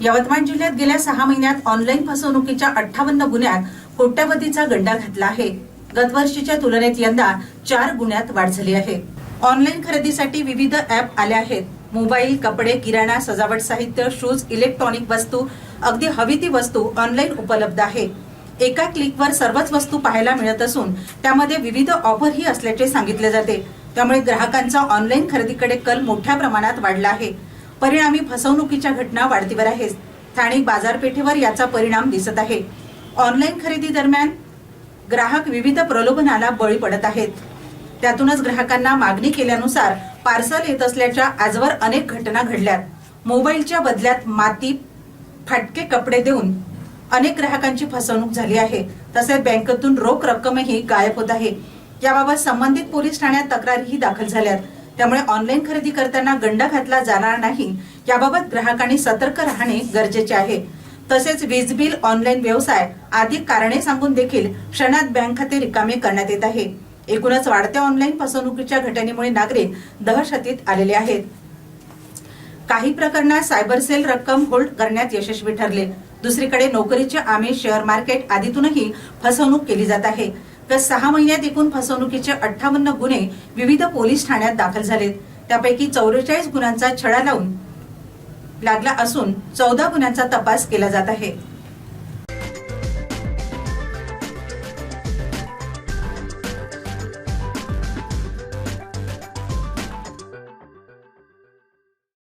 यवतमाळ जिल्ह्यात गेल्या सहा महिन्यात ऑनलाईन फसवणुकीच्या अठ्ठावन्न गुन्ह्यात कोट्यवधीचा गंडा घातला आहे. गतवर्षीच्या तुलनेत यंदा चार गुन्ह्यात वाढ झाली आहे. ऑनलाईन खरेदीसाठी विविध ऍप आले आहेत. मोबाईल कपडे किराणा सजावट साहित्य शूज इलेक्ट्रॉनिक वस्तू अगदी हवी ती वस्तू ऑनलाईन उपलब्ध आहे. एका क्लिकवर सर्वच वस्तू पाहायला मिळत असून त्यामध्ये विविध ऑफरही असल्याचे सांगितले जाते. त्यामुळे ग्राहकांचा ऑनलाईन खरेदीकडे कल मोठ्या प्रमाणात वाढला आहे. परिणामी फसवणुकीच्या घटना वाढतीवर आहेत. स्थानिक बाजारपेठेवर याचा परिणाम दिसत आहे. ऑनलाईन खरेदी दरम्यान ग्राहक विविध प्रलोभनाला बळी पडत आहेत. त्यातूनच ग्राहकांना मागणी केल्यानुसार पार्सल येत असल्याच्या आजवर अनेक घटना घडल्यात. मोबाईलच्या बदल्यात माती फाटके कपडे देऊन अनेक ग्राहकांची फसवणूक झाली आहे. तसेच बँकेतून रोख रक्कमही गायब होत आहे. याबाबत संबंधित पोलीस ठाण्यात तक्रारीही दाखल झाल्यात. त्यामुळे ऑनलाईन खरेदी करताना गंडा घातला जाणार नाही. याबाबत ग्राहकांनी सतर्क राहणे गरजेचे आहे. तसेच वीज बिल ऑनलाईन व्यवसाय आदी कारणे सांगून देखील क्षणात बँक खाते रिकामे करण्यात येत आहे. एकूणच वाढत्या ऑनलाईन फसवणुकीच्या घटनेमुळे नागरिक दहशतीत आलेले आहेत. काही प्रकरणात सायबर सेल रक्कम होल्ड करण्यात यशस्वी ठरले. दुसरीकडे नोकरीचे आमिष शेअर मार्केट आदीतूनही फसवणूक केली जात आहे. तर सहा महिन्यात एकूण फसवणुकीचे अठ्ठावन्न गुन्हे विविध पोलीस ठाण्यात दाखल झालेत. त्यापैकी चौवेचाळीस गुन्ह्यांचा छडा लावून लागला असून चौदा गुन्ह्यांचा तपास केला जात आहे.